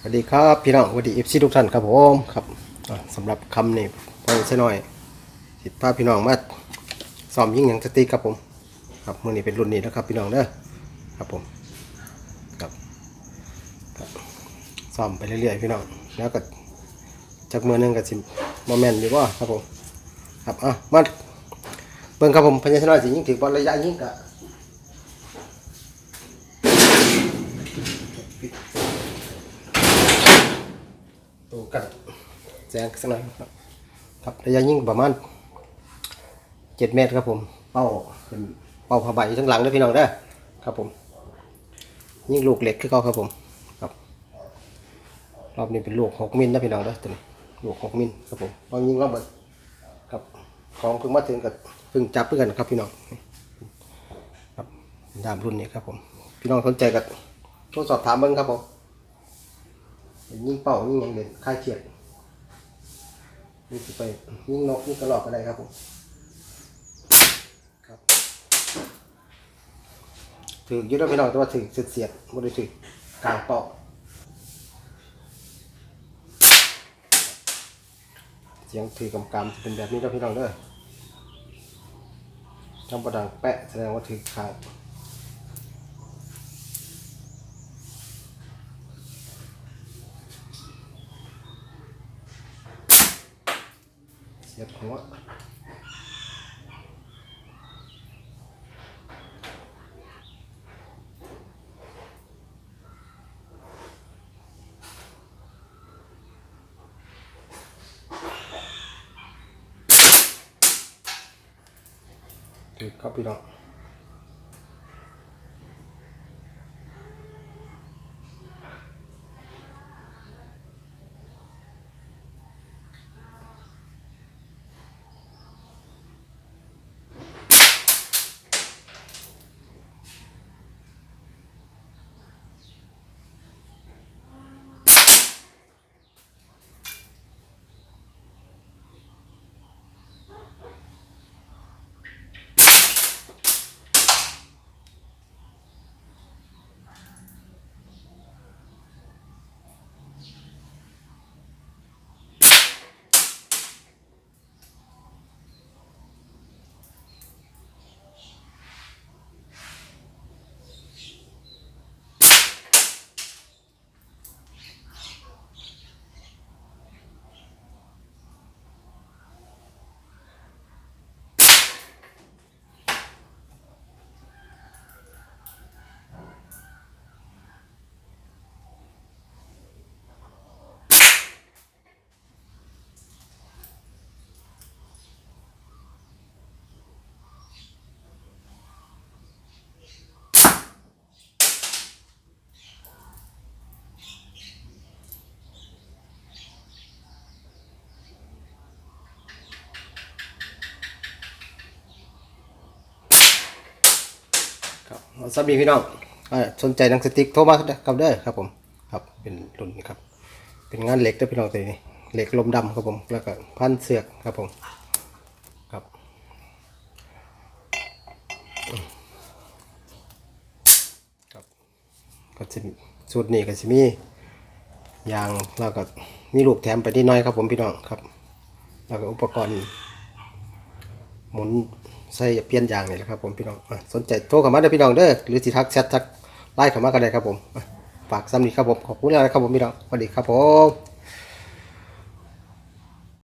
สวัสดีครับพี่น้องสวัสดีเอฟซีทุกท่านครับผมครับสำหรับคำนี้พอใช่หน่อยสิพาพี่น้องมาซ้อมยิงหนังสติครับผม ครับมือนี้เป็นรุ่นนี้นะครับ พี่น้องเด้อครับผมครับครับซ้อมไปเรื่อยๆพี่น้องแล้วก็จากมือหนึงกับสิโมเมนต์อยู่ว่าครับผมครับอะมาเบิ่งครับผมพญชนะสิยิงถือบอลระยะยิงกะ ตัวกันแสงสักหน่อยครับครับระยะยิงประมาณเจ็ดเมตรครับผม เป้าเป็นเป้าผ้าใบทั้งหลังเด้อพี่น้องเด้อครับผม ยิงลูกเหล็กคือเขาครับผมครับ รอบนี้เป็นลูกหกมิลนะพี่น้องเด้อตัวนี้ลูกหกมิลครับผมลองยิงรอบเบิดครับ ของเพิ่งมาถึงกับเพิ่งจับเพื่อกันครับพี่น้องครับดามรุ่นนี้ครับผม พี่น้องสนใจกับโทรสอบถามเบิ้งครับผม ยิงเป่ายิงอย่างเด่นค่ายเขียดนี่สิไปยิงนกยิงกระรอกก็ได้ครับผมครับถือยุทธพี่น้องแต่ว่าถือเสียดเสียดๆไม่ได้ถือกลางเป่าเสียงถือกำกำจะเป็นแบบนี้นะพี่น้องเด้อจังประดังแปะแสดงว่าถือขาด เสียบหัวถื อครับพี่น้องครับสามีพี่น้องสนใจหนังสติ๊กโทรมาครับเด้อครับผม ครับ เป็นรุ่นนี้ครับ เป็นงานเหล็กเด้อพี่น้องตัวนี้เหล็กลมดำครับผม แล้วก็พันเสือกครับผม ครับ ครับ ก็จะสูตรนี้ก็จะมียางแล้วก็มีลูกแถมไปนิดน้อยครับผมพี่น้องครับ แล้วก็อุปกรณ์หมุน ใส่เปลี่ยนยางนี่แหละครับผมพี่น้องสนใจโทรเข้ามาเด้อพี่น้องเด้อหรือสิทักแชททักไลน์เข้ามาก็ได้ครับผมฝากซ้ำนี้ครับผมขอบคุณแล้วนะครับผมพี่น้องสวัสดีครับผม